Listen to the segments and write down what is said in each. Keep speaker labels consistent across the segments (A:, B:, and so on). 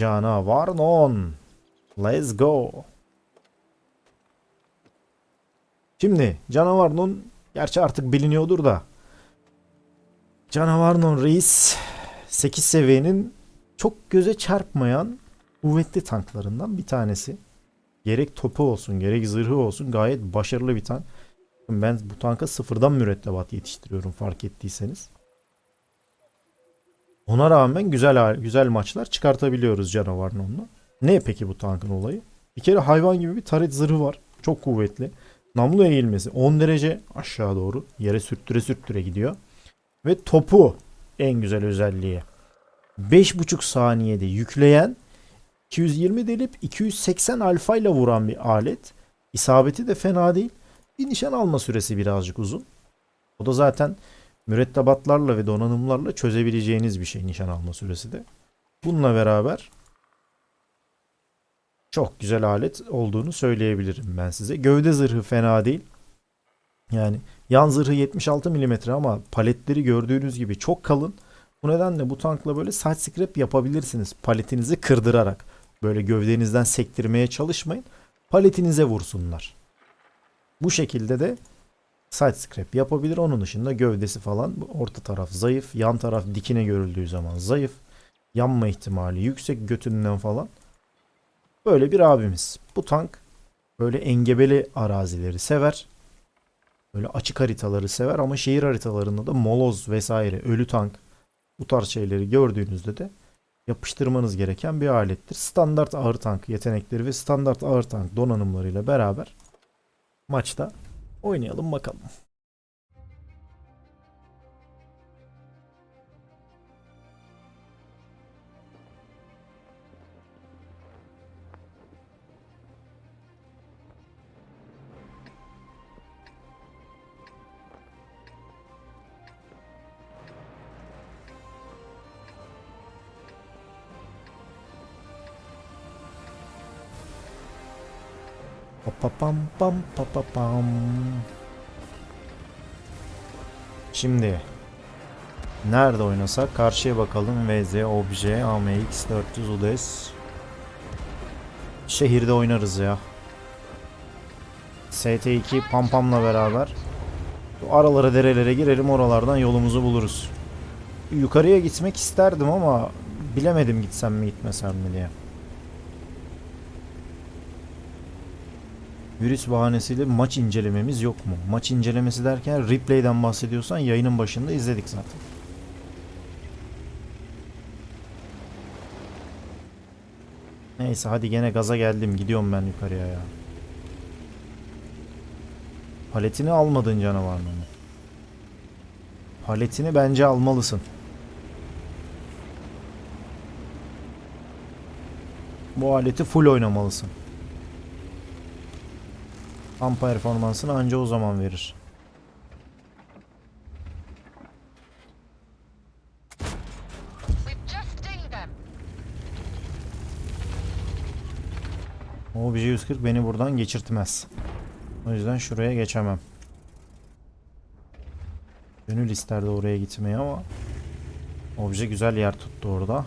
A: Canavar non. Let's go. Şimdi canavar non gerçi artık biliniyordur da Canavar non reis 8 seviyenin çok göze çarpmayan kuvvetli tanklarından bir tanesi. Gerek topu olsun gerek zırhı olsun gayet başarılı bir tank. Ben bu tanka sıfırdan mürettebat yetiştiriyorum fark ettiyseniz. Ona rağmen güzel güzel maçlar çıkartabiliyoruz canavarın onunla. Ne peki bu tankın olayı? Bir kere hayvan gibi bir taret zırhı var. Çok kuvvetli. Namlu eğilmesi 10 derece aşağı doğru yere sürttüre sürttüre gidiyor. Ve topu en güzel özelliği. 5,5 saniyede yükleyen 220 delip 280 alfa ile vuran bir alet. İsabeti de fena değil. Bir nişan alma süresi birazcık uzun. O da zaten mürettebatlarla ve donanımlarla çözebileceğiniz bir şey nişan alma süresi de. Bununla beraber çok güzel alet olduğunu söyleyebilirim ben size. Gövde zırhı fena değil. Yani yan zırhı 76 mm ama paletleri gördüğünüz gibi çok kalın. Bu nedenle bu tankla böyle side scrap yapabilirsiniz. Paletinizi kırdırarak. Böyle gövdenizden sektirmeye çalışmayın. Paletinize vursunlar. Bu şekilde de side scrap yapabilir. Onun dışında gövdesi falan orta taraf zayıf. Yan taraf dikine görüldüğü zaman zayıf. Yanma ihtimali yüksek götünden falan. Böyle bir abimiz. Bu tank böyle engebeli arazileri sever. Böyle açık haritaları sever ama şehir haritalarında da moloz vesaire ölü tank bu tarz şeyleri gördüğünüzde de yapıştırmanız gereken bir alettir. Standart ağır tank yetenekleri ve standart ağır tank donanımlarıyla beraber maçta oynayalım bakalım. Pa pa pam pam pa pa pam. Şimdi nerede oynasak karşıya bakalım. VZ OBJ AMX 400 UDS şehirde oynarız ya. ST2 Pampam'la beraber. Bu aralara derelere girelim oralardan yolumuzu buluruz. Yukarıya gitmek isterdim ama bilemedim gitsem mi gitmesem mi diye Virüs bahanesiyle maç incelememiz yok mu? Maç incelemesi derken replay'den bahsediyorsan yayının başında izledik zaten. Neyse hadi gene gaza geldim. Gidiyorum ben yukarıya ya. Paletini almadın canavarın onu. Paletini bence almalısın. Bu aleti full oynamalısın. Tam performansını anca o zaman verir.
B: We've just dinged them.
A: O BJ 140 beni buradan geçirtmez. O yüzden şuraya geçemem. Gönül isterdi oraya gitmeyi ama obje güzel yer tuttu orada.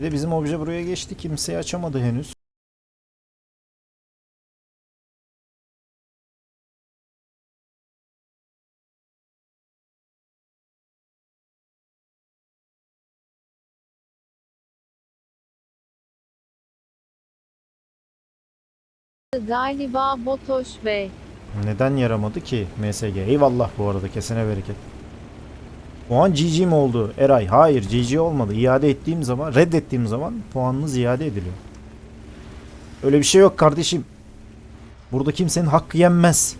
A: Bir de bizim obje buraya geçti. Kimseye açamadı henüz.
C: Galiba Botoş Bey.
A: Neden yaramadı ki MSG? Eyvallah bu arada kesene bereket. Puan GG mi oldu? Eray hayır GG olmadı. İade ettiğim zaman reddettiğim zaman puanınız iade ediliyor. Öyle bir şey yok kardeşim. Burada kimsenin hakkı yenmez.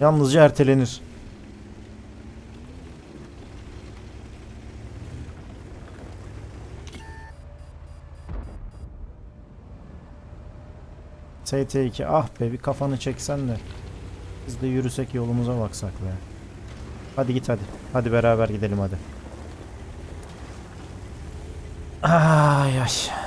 A: Yalnızca ertelenir. ST2 ah be bir kafanı çeksen de biz de yürüsek yolumuza baksak be. Hadi git hadi. Hadi beraber gidelim hadi. Ay ay.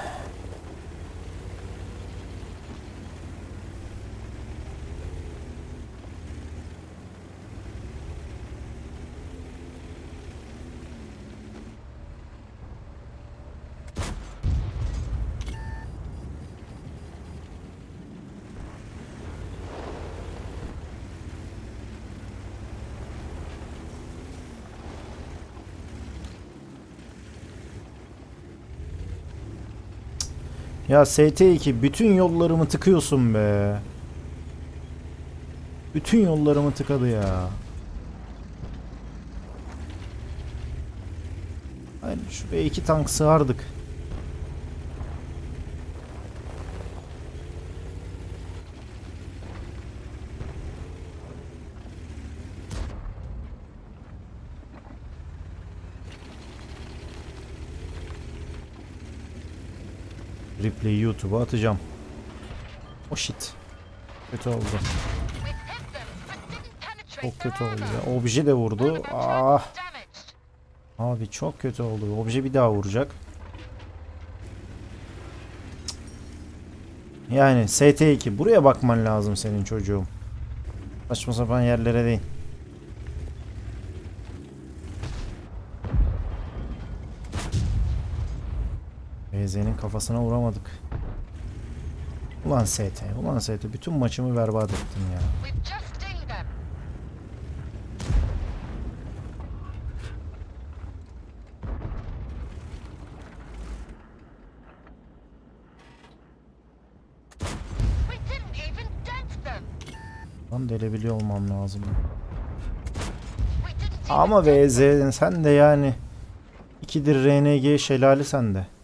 A: Ya ST2 bütün yollarımı tıkıyorsun be. Bütün yollarımı tıkadı ya. Hayır şuraya iki tank sığardık. Replay'i YouTube'a atacağım. O shit. Kötü oldu. Çok kötü oldu ya. Obje de vurdu. Ah. Abi çok kötü oldu. Obje bir daha vuracak. Yani ST2 buraya bakman lazım senin çocuğum. Saçma sapan yerlere değil. VZ'nin kafasına vuramadık. Ulan ST, ulan ST bütün maçımı berbat ettin ya. Lan delebiliyor olmam lazım. Ama VZ sen de yani ikidir RNG şelali sende.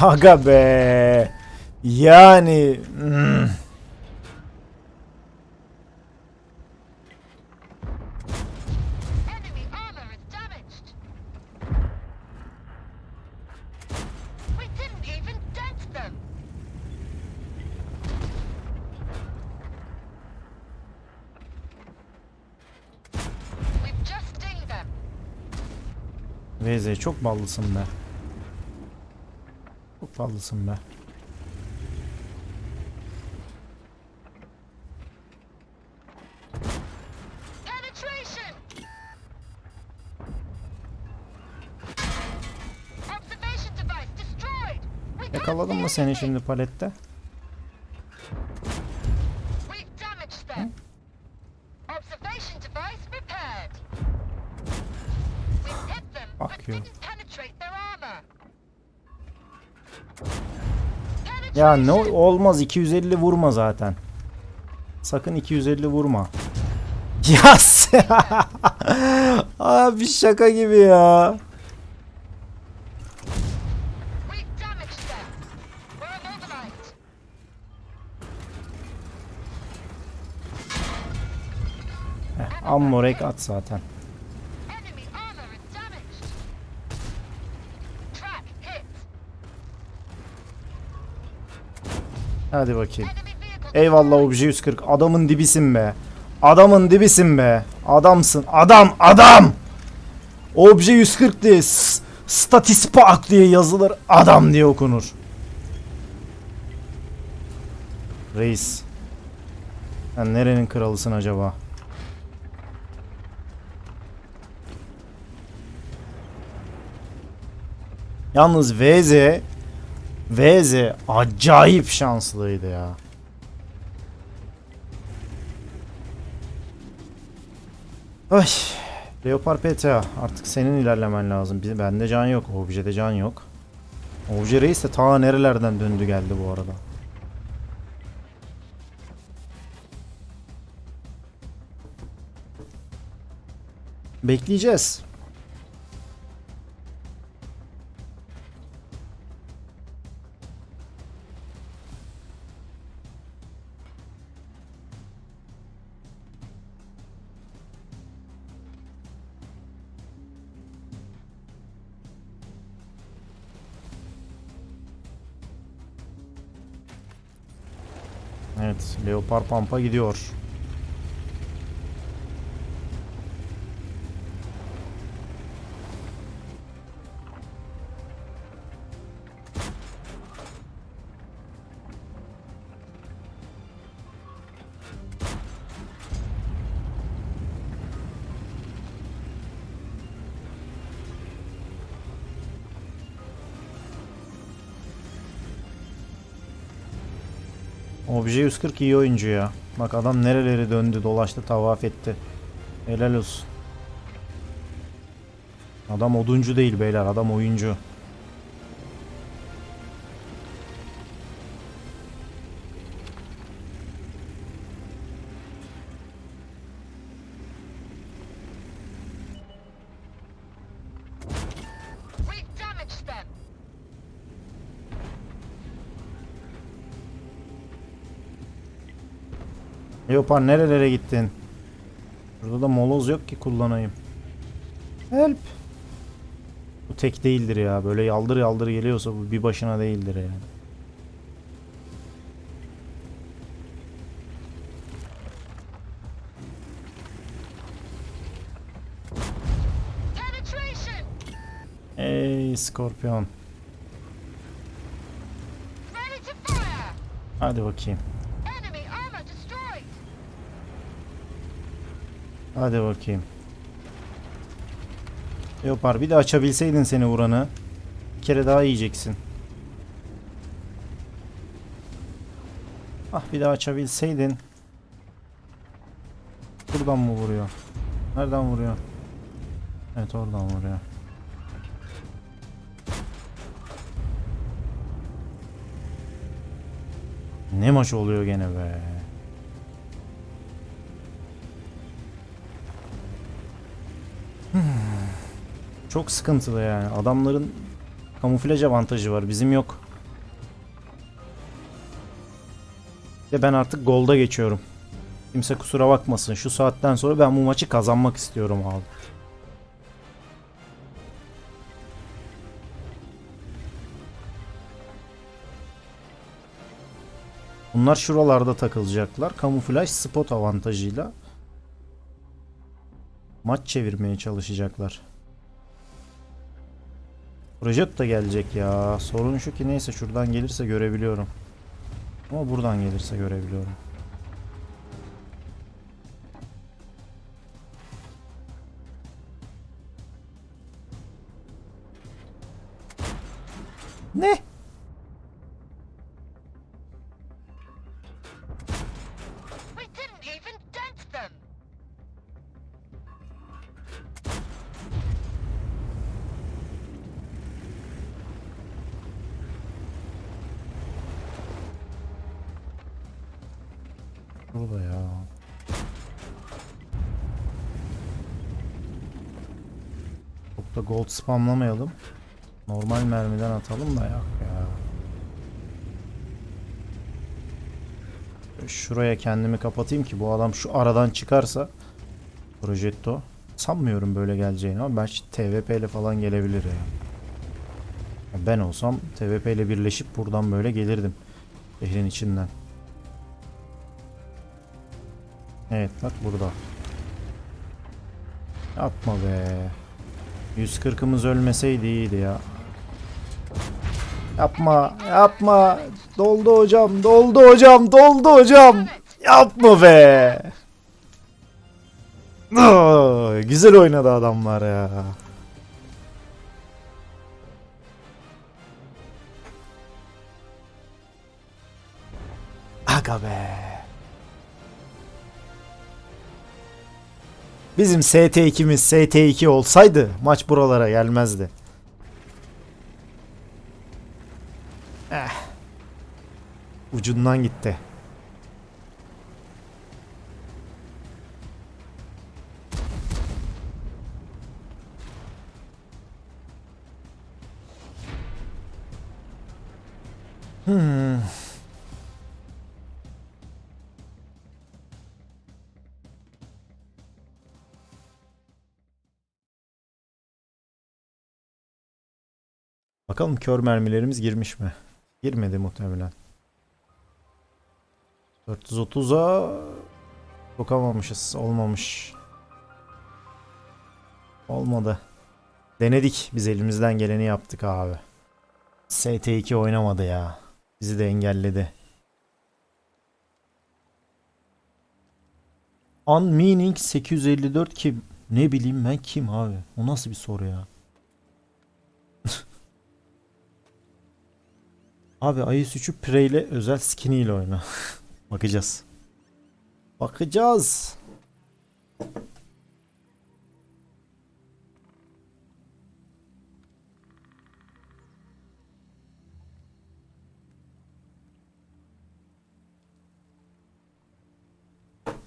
A: Aga be. Yani hmm.
B: Enemy armor is damaged.
A: Çok ballısın be.
B: See
A: mı seni şimdi palette?
B: We've
A: Ya ne olmaz 250 vurma zaten. Sakın 250 vurma. Ya sen- Abi şaka gibi ya.
B: İmmobilized.
A: Ammorek at zaten. Hadi bakayım. Eyvallah obje 140. Adamın dibisin be. Adamın dibisin be. Adamsın. Adam adam. Obje 140 diye statispak diye yazılır. Adam diye okunur. Reis. Sen nerenin kralısın acaba? Yalnız VZ VZ acayip şanslıydı ya. Ay. Leopard PTA artık senin ilerlemen lazım. Bende can yok. Obje'de can yok. Obje reis de ta nerelerden döndü geldi bu arada. Bekleyeceğiz. Evet, Leopard Pamp'a gidiyor. Obje 140 iyi oyuncu ya. Bak adam nereleri döndü, dolaştı, tavaf etti. Helal olsun. Adam oduncu değil beyler, adam oyuncu. Leopar nerelere gittin? Burada da moloz yok ki kullanayım. Help. Bu tek değildir ya. Böyle yaldır yaldır geliyorsa bu bir başına değildir yani.
B: Penetration.
A: Ey Skorpion.
B: Ready to fire.
A: Hadi bakayım. Hadi bakayım. Leopar bir de açabilseydin seni vuranı. Bir kere daha yiyeceksin. Ah bir daha açabilseydin. Buradan mı vuruyor? Nereden vuruyor? Evet oradan vuruyor. Ne maç oluyor gene be. Çok sıkıntılı yani. Adamların kamuflaj avantajı var. Bizim yok. Ve ben artık golda geçiyorum. Kimse kusura bakmasın. Şu saatten sonra ben bu maçı kazanmak istiyorum abi. Bunlar şuralarda takılacaklar. Kamuflaj spot avantajıyla maç çevirmeye çalışacaklar. Projet da gelecek ya. Sorun şu ki neyse şuradan gelirse görebiliyorum. Ama buradan gelirse görebiliyorum. Burada ya. Çok da gold spamlamayalım. Normal mermiden atalım da yok ya. Şuraya kendimi kapatayım ki bu adam şu aradan çıkarsa Projetto sanmıyorum böyle geleceğini ama belki TVP ile falan gelebilir ya. Ben olsam TVP ile birleşip buradan böyle gelirdim. Şehrin içinden. Evet bak burada. Yapma be. 140'ımız ölmeseydi iyiydi ya. Yapma, yapma. Doldu hocam, doldu hocam, doldu hocam. Yapma be. Güzel oynadı adamlar ya. Aga be. Bizim ST2'miz ST2 olsaydı maç buralara gelmezdi. Eh. Ucundan gitti. Hmm. Bakalım kör mermilerimiz girmiş mi? Girmedi muhtemelen. 430'a sokamamışız. Olmamış. Olmadı. Denedik. Biz elimizden geleni yaptık abi. ST2 oynamadı ya. Bizi de engelledi. Unmeaning 854 kim? Ne bileyim ben kim abi? O nasıl bir soru ya? Abi Ayıs 3'ü Prey ile özel skiniyle oyna. Bakacağız. Bakacağız.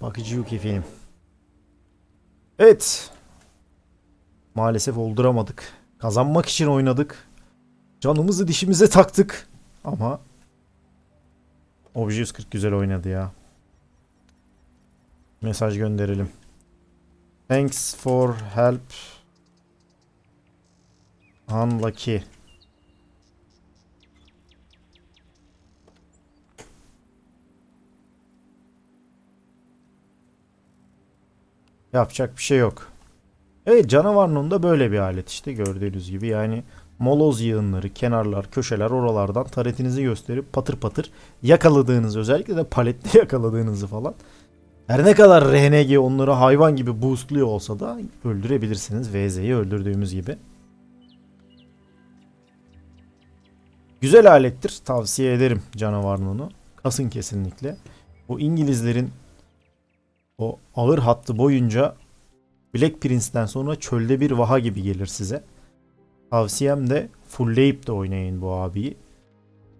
A: Bakıcı yok efendim. Evet. Maalesef olduramadık. Kazanmak için oynadık. Canımızı dişimize taktık. Ama Obje 140 güzel oynadı ya. Mesaj gönderelim. Thanks for help. Unlucky. Yapacak bir şey yok. Evet canavarın da böyle bir alet işte gördüğünüz gibi yani moloz yığınları, kenarlar, köşeler oralardan taretinizi gösterip patır patır yakaladığınız özellikle de paletli yakaladığınızı falan her ne kadar RNG onları hayvan gibi boostluyor olsa da öldürebilirsiniz VZ'yi öldürdüğümüz gibi. Güzel alettir. Tavsiye ederim canavarın. Kasın kesinlikle. O İngilizlerin o ağır hattı boyunca Black Prince'ten sonra çölde bir vaha gibi gelir size. Tavsiyem de fullleyip de oynayın bu abiyi.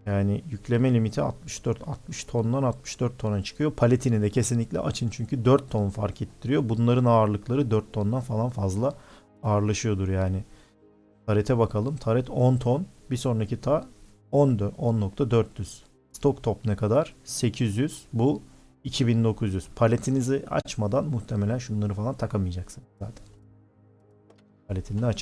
A: Yani yükleme limiti 64 60 tondan 64 tona çıkıyor. Paletini de kesinlikle açın çünkü 4 ton fark ettiriyor. Bunların ağırlıkları 4 tondan falan fazla ağırlaşıyordur yani. Tarete bakalım. Taret 10 ton. Bir sonraki ta 10 10.400. Stok top ne kadar? 800. Bu 2900. Paletinizi açmadan muhtemelen şunları falan takamayacaksınız zaten. Paletini açın.